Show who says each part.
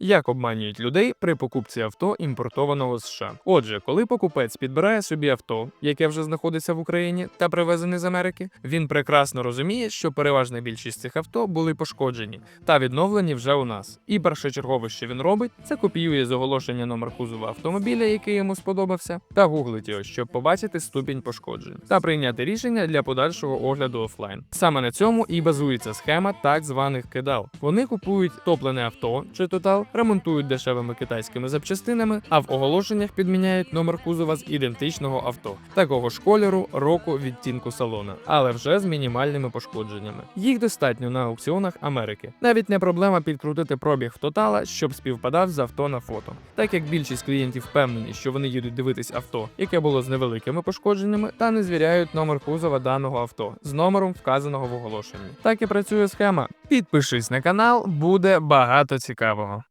Speaker 1: Як обманюють людей при покупці авто імпортованого з США? Отже, коли покупець підбирає собі авто, яке вже знаходиться в Україні та привезене з Америки, він прекрасно розуміє, що переважна більшість цих авто були пошкоджені та відновлені вже у нас. І першочергове, що він робить, це копіює з оголошення номер кузова автомобіля, який йому сподобався, та гуглить його, щоб побачити ступінь пошкоджень та прийняти рішення для подальшого огляду офлайн. Саме на цьому і базується схема так званих кидал. Вони купують топлене авто чи тотал, ремонтують дешевими китайськими запчастинами, а в оголошеннях підміняють номер кузова з ідентичного авто, такого ж кольору, року, відтінку салона, але вже з мінімальними пошкодженнями. Їх достатньо на аукціонах Америки. Навіть не проблема підкрутити пробіг в тотала, щоб співпадав з авто на фото. Так як більшість клієнтів впевнені, що вони їдуть дивитись авто, яке було з невеликими пошкодженнями, та не звіряють номер кузова даного авто з номером, вказаного в оголошенні. Так і працює схема. Підпишись на канал, буде багато цікавого.